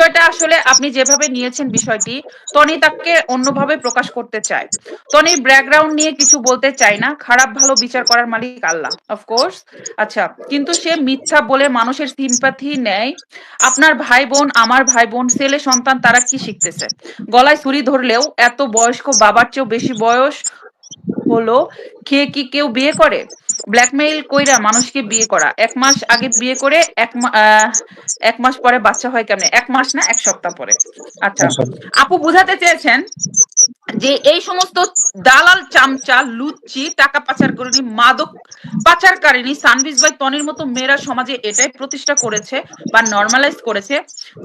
বিষয়টা আসলে আপনি যেভাবে নিয়েছেন বিষয়টি, টনি তাকে অন্যভাবে প্রকাশ করতে চায়। টনি ব্যাকগ্রাউন্ড নিয়ে কিছু বলতে চায় না। খারাপ, ভালো বিচার করার মালিক আল্লাহ অফকোর্স আচ্ছা কিন্তু সে মিথ্যা বলে মানুষের সিম্পাথি নেয়। আপনার ভাই বোন, আমার ভাই বোন, ছেলে, সন্তান, তারা কি শিখতেছে? গলায় ছুরি ধরলেও এত বয়স্ক বাবার চেয়েও বেশি বয়স হলো, খেয়ে কি কেউ বিয়ে করে? ব্ল্যাকমেইল কইরা মানুষকে বিয়ে করা। এক মাস আগে বিয়ে করে এক এক মাস পরে বাচ্চা হয় কেমনে? এক মাস না এক সপ্তাহ পরে। আচ্ছা আপু বুঝাতে চেয়েছেন যে এই সমস্ত দালাল চামচা, লুচ্চি, টাকা পাচার করেনি, মাদক পাচারকারিনী সানভিজ ভাই তনির মতো মেয়েরা সমাজে এটাই প্রতিষ্ঠা করেছে বা নর্মালাইজ করেছে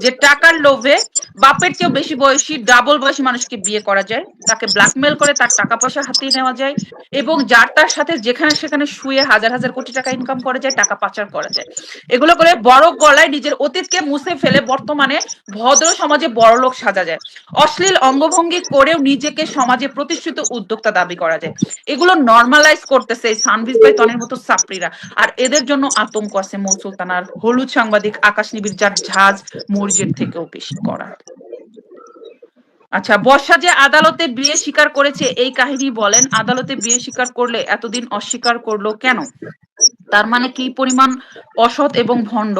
যে টাকার লোভে বাপের চেয়েও বেশি বয়সী ডাবল বয়সী মানুষকে বিয়ে করা যায়, তাকে ব্ল্যাকমেল করে তার টাকা পয়সা হাতিয়ে নেওয়া যায় এবং যার তার সাথে যেখানে সেখানে শুয়ে হাজার হাজার কোটি টাকা ইনকাম করা যায়, টাকা পাচার করা যায়। এগুলো করে বড় গলায় নিজের অতীতকে মুছে ফেলে বর্তমানে ভদ্র সমাজে বড় লোক সাজা যায়। অশ্লীল অঙ্গভঙ্গি করেও নিজেকে সমাজে প্রতিষ্ঠিত উদ্যোক্তা দাবি করা যায়। এগুলো নর্মালাইজ করতেছে এই সানভিজ ভাই তনের মতো সাপ্রিরা আর এদের জন্য আতঙ্ক আছে মৌ সুলতানার হলুদ সাংবাদিক আকাশ নিবির যার ঝাঁজ মরিচের থেকেও বেশি করা আচ্ছা বর্ষা যে আদালতে বিয়ে স্বীকার করেছে, এই কাহিনী বলেন, আদালতে বিয়ে স্বীকার করলে এতদিন অস্বীকার করল কেন? তার মানে কি পরিমাণ অসৎ এবং ভণ্ড?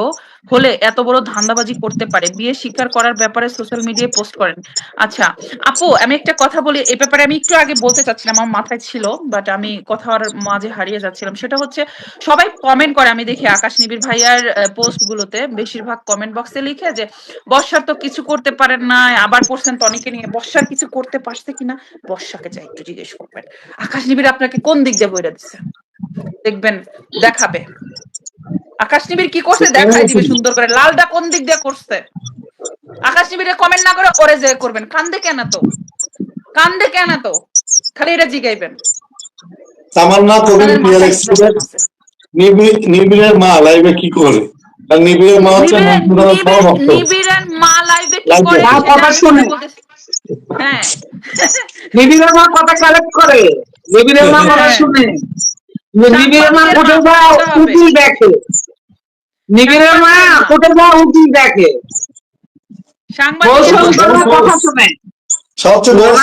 হলে এত বড় ধান্দাবাজি করতে পারে। বিয়ে স্বীকার করার ব্যাপারে সোশ্যাল মিডিয়ায় পোস্ট করেন। আচ্ছা আপু, আমি একটা কথা বলি। এ ব্যাপারে আমি একটু আগে বলতে চাচ্ছিলাম, আমার মাথায় ছিল বাট আমি কথার মাঝে হারিয়ে যাচ্ছিলাম। সেটা হচ্ছে, সবাই কমেন্ট করে, আমি দেখি আকাশ নিবির ভাইয়ার পোস্ট গুলোতে বেশিরভাগ কমেন্ট বক্সে লিখে যে বর্ষার তো কিছু করতে পারেন না, আবার পড়ছেন টনিকে নিয়ে। বর্ষার কিছু করতে পারছে কিনা? বর্ষাকে যাই একটু জিজ্ঞেস করবেন। আকাশ নিবির আপনাকে কোন দিক দিয়ে বইরা দিচ্ছে দেখবেন দেখাবে। আকাশ নিবির কি করছে? দেখাই দিবে সুন্দর করে। লালটা কোন দিক দিয়ে করছে? আকাশ নিবিরে কমেন্ট না করে ওরে যে করবেন। কান্দে কেন তো কান্দে কেন তো খালি এটা জিগাইবেন। তামান্না কবির নিবিড়ের মা লাইভে কি করে? আর নিবিড়ের মা হচ্ছে নিবিড়ের- মা লাইভে কি করে? কথা শুনে। হ্যাঁ। নিবিড়ের মা কথা কালেক্ট করে। নিবিড়ের মা কথা হ্যাঁ। শুনে। নিবিড়ের মা কোটে যা উকিল দেখে। নিবিড়ের মা কোটে যা উকিল দেখে। সবচেয়ে বড়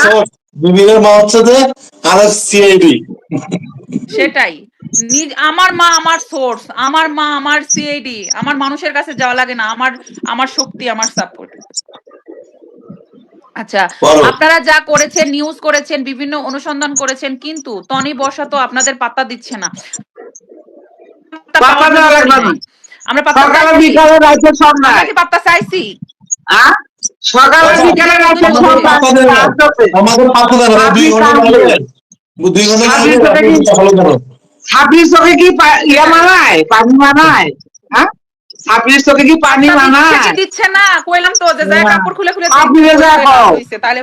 নিবিড়ের মা হচ্ছে যে আর সিআইডি সেটাই। নিজ আমার মা আমার সোর্স আমার মা আমার সিআইডি আমার মানুষের কাছে যাওয়া লাগে না আমার আমার শক্তি আমার সাপোর্ট আচ্ছা আপনারা যা করেছেন নিউজ করেছেন বিভিন্ন অনুসন্ধান করেছেন কিন্তু টনি বর্ষা তো আপনাদের পাত্তা দিচ্ছে না। দেওয়া। আমরা পাত্তা চাইছি। পাত্তা? সকালে বিকালে। আমাদের দেন দুই ঘণ্টা ঘণ্টা ছাব্বিশ চোখে কি মানায়? পানি মানায়? হ্যাঁ ছাব্বিশ চোখে কি পানি মানায় দিচ্ছে না কইলাম তো যে যায় কাপড় খুলে খুলে আপনি যে যা কও। তাহলে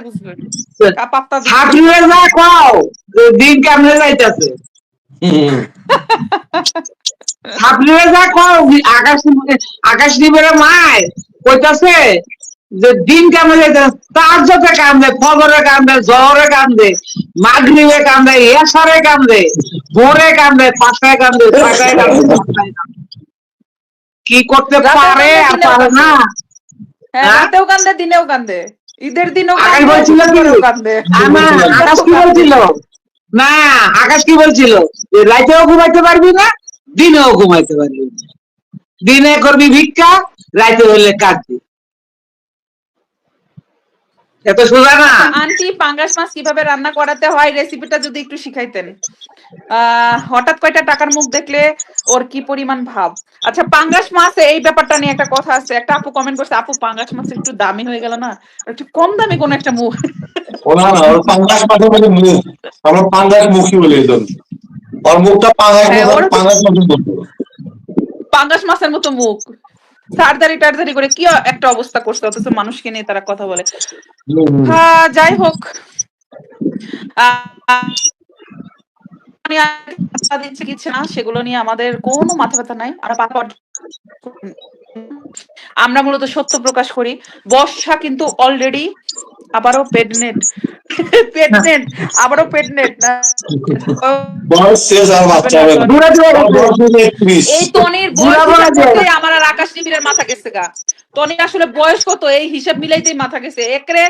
যা কও যে দিন কেমনে যাইতেছে। ছাত্রীরা যা কও আকাশ আকাশ নিবের মায় কইতাছে যে দিন কেমনে যাইতেছে তার যাতে কান্দে ফজরে কান্দে জহরে কান্দে মাগরিবে কান্দে এসারে কান্দে ভোরে কান্দে পাঁচটায় কান্দে ছয়টায় কান্দে। কি করতে পারে আর পারে না? হ্যাঁ হ্যাঁ? রাতেও কান্দে দিনেও কান্দে। ঈদের দিনও আকাশ বলছিল কি? আমার আকাশ কি বলছিল? না আকাশ কি বলছিল? রাতেও ঘুমাইতে পারবি না দিনেও ঘুমাইতে পারবি না। দিনে করবি ভিক্ষা রাইতে হইলে কাঁদবি। এত সোজা না। আন্টি পাঙ্গাস মাছ কীভাবে রান্না করাতে হয় রেসিপিটা যদি একটু শিখাইতেন। আহ হঠাৎ কয়টা টাকার মুখ দেখলে ওর কি পরিমাণ ভাব? আচ্ছা পাঙ্গাস মাছ এই ব্যাপারটা নিয়ে একটা কথা আছে। একটা আপু কমেন্ট করছে আপু পাঙ্গাস মাছ একটু দামি হয়ে গেল না? একটু কম দামি কোন একটা মুখ? ও না না ওর পাঙ্গাস মাঠে মানে মুখ। আমরা পাঙ্গাস মুখী বলি এই ওর মুখটা পাঙ্গাস হ্যাঁ, পাঙ্গাস মাছের মতো মুখ। সারদারি টার্জারি করে কি একটা অবস্থা করছে? অথচ মানুষকে নিয়ে তারা কথা বলে। হ্যাঁ যাই হোক। দিচ্ছে কিছু না সেগুলো নিয়ে আমাদের কোনো মাথা ব্যথা নাই। আমরা পাতা আমরা মূলত সত্য প্রকাশ করি। বর্ষা কিন্তু অলরেডি আবারও পেডনেট পেডনেট আবারও পেডনেট না? বয়স শেষ আর বাচ্চা হবে না। বুড়া দিয়ে ওর গেছে। বয়স হলো একত্রিশ এই টনির বয়স আমার আর আকাশ নিবিড়ের মাথা গেছে গা। টনির আসলে বয়স কত? এই হিসাব মিলাইতেই মাথা গেছে। একরে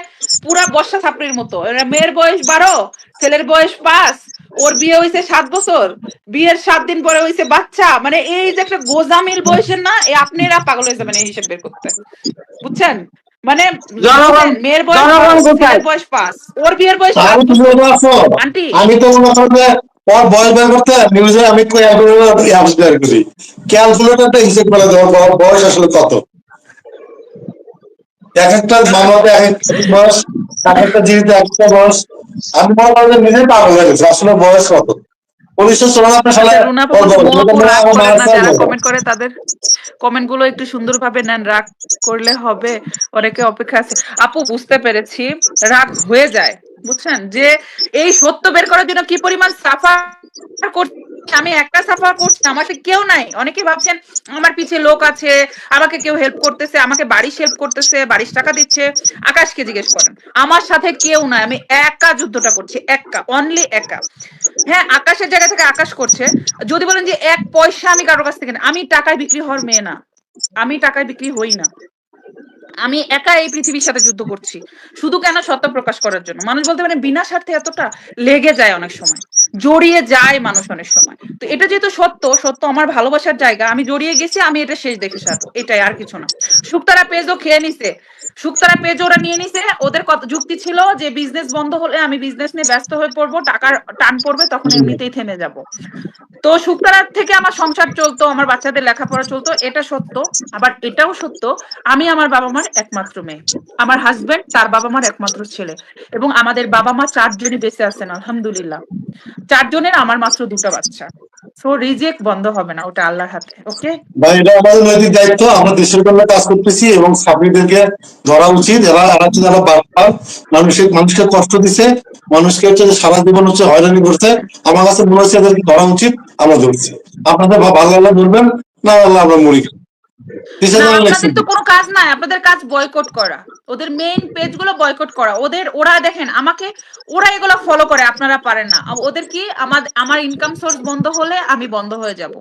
পুরা বর্ষা ছাপড়ির মতো। মেয়ের বয়স বারো ছেলের বয়স পাঁচ ওর বিয়ে হয়েছে সাত বছর। বিয়ের সাত দিন পরে হয়েছে বাচ্চা। মানে এই যে একটা গোজামিল বয়সের না এই আপনারা পাগল হয়ে যাবেন এই হিসাব বের করতে। বুঝছেন? মানে মেয়ের বয়স পাঁচ ওর বিয়ের বয়স আন্টি। আমি তো মনে যে ওর বয়স বের করতে নিউজে আমি করি ক্যালকুলেটরটা হিসেব করে দেবো ওর বয়স আসলে কত? এক একটা মামলাতে এক একটা বয়স এক একটা জিনিসে এক একটা বয়স। আমি মনে করি যে নিজেই পাগল হয়ে গেছে আসলে বয়স কত? উনিশশো চুরানব্বই সালে আচ্ছা, যারা কমেন্ট করে তাদের কমেন্টগুলো একটু সুন্দরভাবে নেন। রাগ করলে হবে অনেকে অপেক্ষা আছে। আপু বুঝতে পেরেছি। রাগ হয়ে যায় বুঝছেন? যে এই সত্য বের করার জন্য কি পরিমাণ সাফার করছি আমি একটা সাফার করছি আমার সাথে কেউ নাই। অনেকে ভাবছেন আমার পিছে লোক আছে আমাকে কেউ হেল্প করতেছে আমাকে বাড়ি হেল্প করতেছে বাড়ির টাকা দিচ্ছে। আকাশকে জিজ্ঞেস করেন আমার সাথে কেউ নাই আমি একা যুদ্ধটা করছি একা অনলি একা। হ্যাঁ আকাশের জায়গা থেকে আকাশ করছে। যদি বলেন যে এক পয়সা আমি কারোর কাছ থেকে না, আমি টাকায় বিক্রি হওয়ার মেয়ে না। আমি টাকায় বিক্রি হই না। আমি একা এই পৃথিবীর সাথে যুদ্ধ করছি। শুধু কেন সত্য প্রকাশ করার জন্য? মানুষ বলতে পারে বিনা স্বার্থে এতটা লেগে যায় অনেক সময়। জড়িয়ে যায় মানুষ অনেক সময়। তো এটা যেহেতু সত্য সত্য আমার ভালোবাসার জায়গা, আমি জড়িয়ে গেছি, আমি এটা শেষ দেখে সারবো এটাই আর কিছু না। শুক্তারা পেজও খেয়ে নিছে। শুক্তারা পেজ ওরা নিয়ে নিছে, ওদের কত যুক্তি ছিল যে বিজনেস বন্ধ হলে আমি বিজনেস নিয়ে ব্যস্ত হয়ে পড়ব, টাকার টান পড়বে, তখন এমনিতেই থেমে যাব। তো শুক্তারার থেকে আমার সংসার চলতো, আমার বাচ্চাদের লেখাপড়া চলতো, এটা সত্য, আবার এটাও সত্য, আমি আমার বাবা মার একমাত্র মেয়ে। আমার হাজবেন্ড তার বাবা মার একমাত্র ছেলে। এবং আমাদের বাবা মা চারজনই বেঁচে আছেন, আলহামদুলিল্লাহ। চারজনের আমার মাত্র দুটো বাচ্চা। সো রিজেক্ট বন্ধ হবে না ওটা আল্লাহর হাতে ওকে ভাই, এটা আমাদের নৈতিক দায়িত্ব, আমরা দেশের জন্য কাজ করতেছি এবং ছাত্রীদেরকে ধরা উচিত। এরা এরা হচ্ছে যারা বারবার মানুষের, মানুষকে কষ্ট দিছে, মানুষকে হচ্ছে সারা জীবন হচ্ছে হয়রানি করছে। আমার কাছে মনে হচ্ছে এদেরকে ধরা উচিত, আমরা ধরছি। আপনাদের ভালো লাগলে ধরবেন, না লাগলে আমরা মুড়ি আপনাদের তো কোনো কাজ নাই। আপনাদের কাজ বয়কট করা। ওদের মেইন পেজগুলো বয়কট করা। ওদের ওরা দেখেন আমাকে ওরা এগুলো ফলো করে আপনারা পারেন না। ওদের কি আমার আমার ইনকাম সোর্স বন্ধ হলে আমি বন্ধ হয়ে যাব।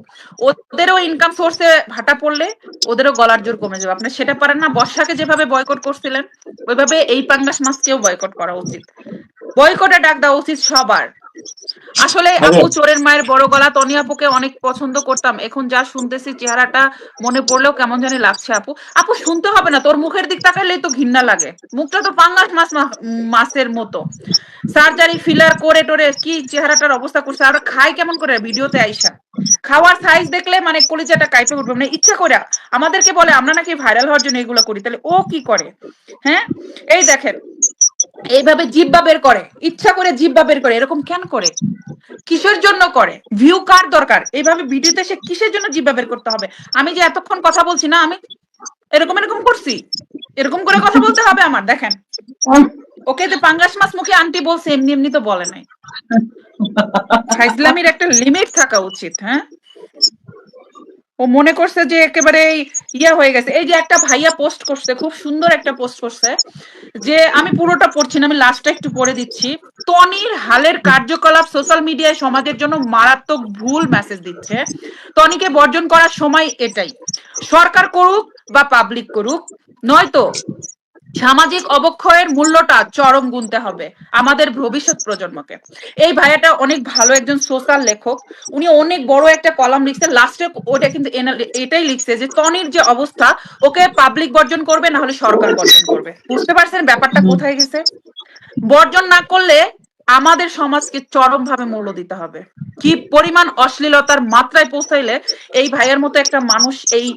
ওদেরও ইনকাম সোর্সে ভাটা পড়লে ওদেরও গলার জোর কমে যাবে। আপনি সেটা পারেন না। বর্ষাকে যেভাবে বয়কট করছিলেন ওইভাবে এই পাঙ্গাস মাছকেও বয়কট করা উচিত। বয়কটে ডাক দেওয়া উচিত সবার। আসলে আপু চোরের মায়ের বড় গলা তনি আপুকে অনেক পছন্দ করতাম। এখন যা শুনতেছি চেহারাটা মনে পড়লেও কেমন জানি লাগছে আপু। আপু শুনতে হবে না তোর মুখের দিক তাকালেই তো ঘৃণা লাগে। মুখটা তো পাঙ্গাস মাছ মাছের মতো। সার্জারি ফিলার করে টোরে কি চেহারাটার অবস্থা করছে আর খাই কেমন করে ভিডিওতে আইসা? খাওয়ার সাইজ দেখলে মানে কলিজাটা কাইপে উঠবে। মানে ইচ্ছা করে আমাদেরকে বলে আমরা নাকি ভাইরাল হওয়ার জন্য এগুলো করি। তাহলে ও কি করে? হ্যাঁ? এই দেখেন এইভাবে জিব্বা বের করে, ইচ্ছা করে জিব্বা বের করে, এরকম কেন করে? কিসের জন্য করে? ভিউ কার দরকার? এইভাবে ভিডিওতে সে কিসের জন্য জিব্বা বের করতে হবে? আমি যে এতক্ষণ কথা বলছি না, আমি এরকম এরকম করছি? এরকম করে কথা বলতে হবে আমার, দেখেন। ওকে যে পাঙ্গাস মাছ মুখে আন্টি বলছে, এমনি এমনি তো বলে নাই। ইসলামের একটা লিমিট থাকা উচিত হ্যাঁ? ও মনে করছে যে একেবারে ইয়া হয়ে গেছে। এই যে একটা ভাইয়া পোস্ট করছে, খুব সুন্দর একটা পোস্ট করছে যে, আমি পুরোটা পড়ছি না, আমি লাস্টটা একটু পড়ে দিচ্ছি। টনির হালের কার্যকলাপ সোশ্যাল মিডিয়ায় সমাজের জন্য মারাত্মক ভুল মেসেজ দিচ্ছে। টনিকে বর্জন করার সময় এটাই। সরকার করুক বা পাবলিক করুক, নয়তো সামাজিক অবক্ষয়ের মূল্যটা চরম গুনতে হবে আমাদের ভবিষ্যৎ প্রজন্মকে। এই ভাইয়াটা অনেক ভালো একজন সোশ্যাল লেখক। উনি অনেক বড় একটা কলাম লিখছে। লাস্টে ওটা কিন্তু এটাই লিখছে যে তনির যে অবস্থা ওকে পাবলিক বর্জন করবে না হলে সরকার বর্জন করবে। বুঝতে পারছেন ব্যাপারটা কোথায় গেছে? বর্জন না করলে আমাদের সমাজকে চরম ভাবে মূল্য দিতে হবে। কি পরিমাণ অশ্লীলতার মাত্রায় পৌঁছাইলে এই ভাইয়ের মতো একটা মানুষ এই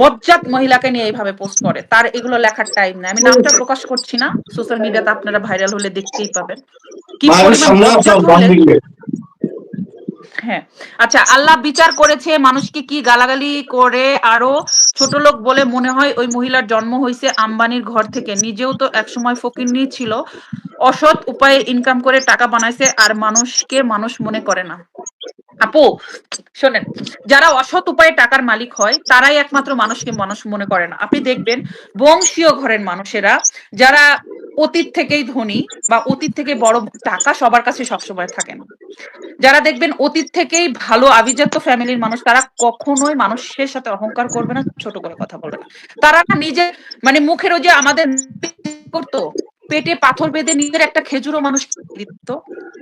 বজ্জাত মহিলাকে নিয়ে এইভাবে পোস্ট করে। তার এগুলো লেখার টাইম নাই। আমি নামটা প্রকাশ করছি না। সোশ্যাল মিডিয়াতে আপনারা ভাইরাল হলে দেখতেই পাবেন। কি দিকে। হ্যাঁ। আচ্ছা আল্লাহ বিচার করেছে মানুষকে কি গালাগালি করে আরও ছোট লোক বলে মনে হয় ওই মহিলার জন্ম হয়েছে আম্বানির ঘর থেকে? নিজেও তো একসময় ফকিরনি ছিল। অসৎ উপায়ে ইনকাম করে টাকা বানাইছে আর মানুষকে মানুষ মনে করে না। আপু, শোনেন, যারা অসৎ উপায়ে টাকার মালিক হয়, তারাই একমাত্র মানুষকে মানুষ মনে করে না। আপনি দেখবেন, বংশীয় ঘরের মানুষেরা, যারা অতীত থেকেই ধনী বা অতীত থেকে বড় টাকা সবার কাছে সবসময় থাকে না। যারা দেখবেন, অতীত থেকেই ভালো আভিজাত্য ফ্যামিলির মানুষ, তারা কখনোই মানুষের সাথে অহংকার করবে না, ছোট করে কথা বলবে না। তারা না নিজে মানে মুখের ওই যে আমাদের করতো, পেটে পাথর বেঁধে নিজের একটা খেজুরও মানুষ দিত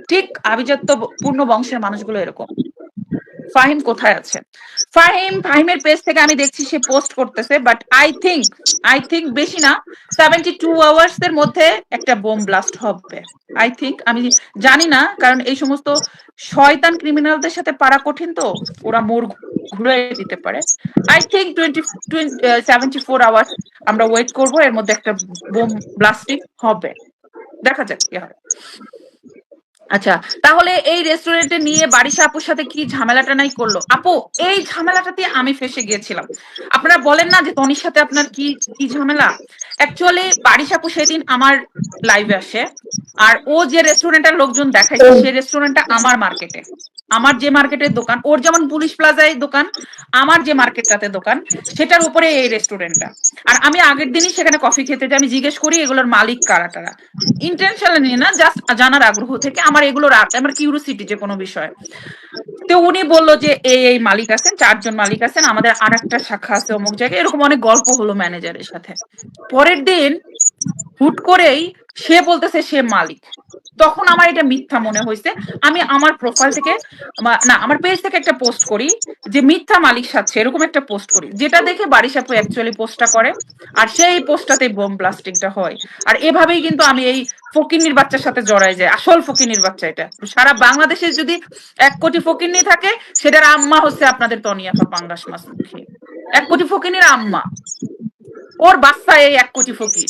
ঠিক আভিজাত্য পূর্ণ বংশের মানুষগুলো এরকম। ফাহিম কোথায় আছে? ফাহিম, ফাহিমের পেজ থেকে আমি দেখছি সে পোস্ট করতেছে but I think I think বেশি না সেভেন্টি টু আওয়ার্স এর মধ্যে একটা বোম ব্লাস্ট হবে। আই থিঙ্ক আমি জানি না, কারণ এই সমস্ত শয়তান ক্রিমিনালদের সাথে পারা কঠিন তো, ওরা মোর ঘুরে দিতে পারে। I think twenty seventy four hours আমরা ওয়েট করব, এর মধ্যে একটা বোম ব্লাস্টিং হবে। দেখা যাক কি হয়। আচ্ছা তাহলে এই রেস্টুরেন্টে নিয়ে বারিশা আপুর সাথে কি ঝামেলাটা নাই করল? আপু, এই ঝামেলাটাতে আমি ফেসে গিয়েছিলাম। আপনারা বলেন না যে তনির সাথে আপনার কি কি ঝামেলা? অ্যাকচুয়ালি বারিশা আপু সেদিন আমার লাইভে আসে। আর ও যে রেস্টুরেন্টের লোকজন দেখাইছে সেই রেস্টুরেন্টটা আমার মার্কেটে আমার যে মার্কেটের দোকান ওর যেমন পুলিশ প্লাজায় দোকান আমার যে মার্কেটটাতে দোকান সেটার উপরে এই রেস্টুরেন্টটা আর আমি আগের দিনই সেখানে কফি খেতে যাই আমি জিজ্ঞেস করি এগুলোর মালিক কারা কারা ইন্টেনশনালি না জাস্ট জানার আগ্রহ থেকে আমার এগুলো রাখ আমার কিউরিসিটি যে কোনো বিষয়। তো উনি বলল যে এই এই মালিক আছেন, চারজন মালিক আছেন, আমাদের আর একটা শাখা আছে অমুক জায়গায়। এরকম অনেক গল্প হলো ম্যানেজারের সাথে। পরের দিন হুট করেই সে বলতেছে সে মালিক। তখন আমার এটা মিথ্যা মনে হয়েছে। আমি আমার প্রোফাইল থেকে না, আমার পেজ থেকে একটা পোস্ট করি, যে মিথ্যা মালিক সাথে এরকম একটা পোস্ট করি, যেটা দেখে বারিশ আপু অ্যাকচুয়ালি পোস্টটা করে, আর সেই পোস্টটাতে বোম প্লাস্টিকটা হয়। আর এভাবেই কিন্তু আমি এই ফকিন্নির বাচ্চার সাথে জড়াই যায় আসল ফকিন্নির বাচ্চা এটা। সারা বাংলাদেশে যদি এক কোটি ফকিন্নি থাকে, সেটার আম্মা হচ্ছে আপনাদের তনিয়াফা পাঙ্গাস মাছ এক কোটি ফকিন্নির আম্মা। ওর বাচ্চা এই এক কোটি ফকির।